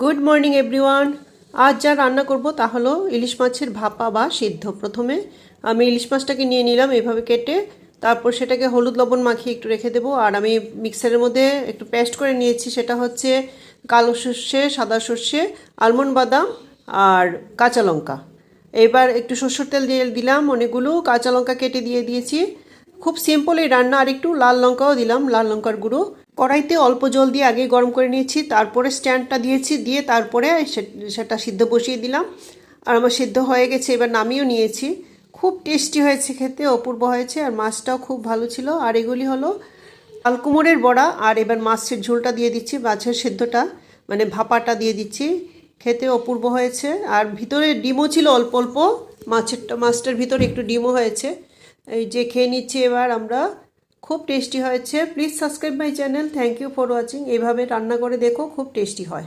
Good morning everyone আজ যা রান্না করব তা হলো ইলিশ মাছের ভাপা বা সিদ্ধ। প্রথমে আমি ইলিশ মাছটাকে নিয়ে নিলাম এভাবে কেটে, তারপর সেটাকে হলুদ লবণ মাখিয়ে একটু রেখে দেবো। আর আমি মিক্সারের মধ্যে একটু পেস্ট করে নিয়েছি, সেটা হচ্ছে কালো সর্ষে, সাদা সর্ষে, আলমন্ড বাদাম আর কাঁচা লঙ্কা। এবার একটু সর্ষের তেল দিয়ে দিলাম অনেকগুলো কাঁচা লঙ্কা কেটে দিয়ে দিয়েছি। খুব সিম্পল এই রান্না আর একটু লাল লঙ্কাও দিলাম, লাল লঙ্কার গুঁড়ো। কড়াইতে অল্প জল দিয়ে আগে গরম করে নিয়েছি, তারপরে স্ট্যান্ডটা দিয়েছি, দিয়ে তারপরে সেটা সিদ্ধ বসিয়ে দিলাম। আর আমার সিদ্ধ হয়ে গেছে, এবার নামিয়েও নিয়েছি। খুব টেস্টি হয়েছে খেতে, অপূর্ব হয়েছে, আর মাছটাও খুব ভালো ছিল। আর এগুলি হলো আলকুমোরের বড়া, আর এবার মাছের ঝোলটা দিয়ে দিচ্ছি, মাছের সিদ্ধটা মানে ভাপাটা দিয়ে দিচ্ছি। খেতে অপূর্ব হয়েছে, আর ভিতরে ডিমও ছিল অল্প অল্প, মাছেরটা, মাছটার ভিতরে একটু ডিমও হয়েছে। এই যে খেয়ে নিচ্ছি এবার আমরা খুব টেস্টি হয়েছে। Please subscribe my channel thank you for watching এভাবে রান্না করে দেখো, খুব টেস্টি হয়।